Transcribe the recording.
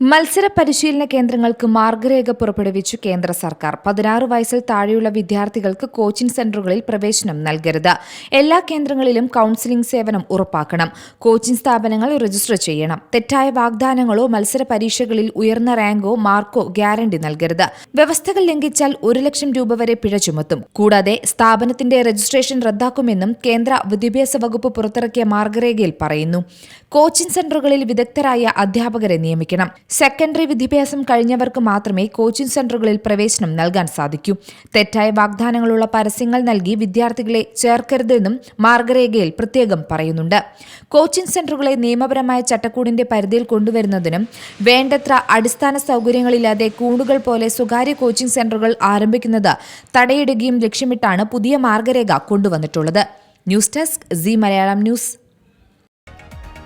മത്സര പരിശീലന കേന്ദ്രങ്ങൾക്ക് മാർഗരേഖ പുറപ്പെടുവിച്ചു കേന്ദ്ര സർക്കാർ. പതിനാറ് വയസ്സിൽ താഴെയുള്ള വിദ്യാർത്ഥികൾക്ക് കോച്ചിംഗ് സെന്ററുകളിൽ പ്രവേശനം നൽകരുത്. എല്ലാ കേന്ദ്രങ്ങളിലും കൌൺസിലിംഗ് സേവനം ഉറപ്പാക്കണം. കോച്ചിംഗ് സ്ഥാപനങ്ങൾ രജിസ്റ്റർ ചെയ്യണം. തെറ്റായ വാഗ്ദാനങ്ങളോ മത്സര പരീക്ഷകളിൽ ഉയർന്ന റാങ്കോ മാർക്കോ ഗ്യാരണ്ടി നൽകരുത്. വ്യവസ്ഥകൾ ലംഘിച്ചാൽ ഒരു ലക്ഷം രൂപ വരെ പിഴ ചുമത്തും. കൂടാതെ സ്ഥാപനത്തിന്റെ രജിസ്ട്രേഷൻ റദ്ദാക്കുമെന്നും കേന്ദ്ര വിദ്യാഭ്യാസ വകുപ്പ് പുറത്തിറക്കിയ മാർഗരേഖയിൽ പറയുന്നു. കോച്ചിംഗ് സെന്ററുകളിൽ വിദഗ്ധരായ അധ്യാപകരെ നിയമിക്കണം. സെക്കൻഡറി വിദ്യാഭ്യാസം കഴിഞ്ഞവർക്ക് മാത്രമേ കോച്ചിംഗ് സെന്ററുകളിൽ പ്രവേശനം നൽകാൻ സാധിക്കൂ. തെറ്റായ വാഗ്ദാനങ്ങളുള്ള പരസ്യങ്ങൾ നൽകി വിദ്യാർത്ഥികളെ ചേർക്കരുതെന്നും മാർഗരേഖയിൽ പ്രത്യേകം പറയുന്നുണ്ട്. കോച്ചിംഗ് സെന്ററുകളെ നിയമപരമായ ചട്ടക്കൂടിന്റെ പരിധിയിൽ കൊണ്ടുവരുന്നതിനും വേണ്ടത്ര അടിസ്ഥാന സൗകര്യങ്ങളില്ലാതെ കൂടുകൾ പോലെ സ്വകാര്യ കോച്ചിംഗ് സെന്ററുകൾ ആരംഭിക്കുന്നത് തടയിടുകയും ലക്ഷ്യമിട്ടാണ് പുതിയ മാർഗരേഖ കൊണ്ടുവന്നിട്ടുള്ളത്. News desk C Malayalam news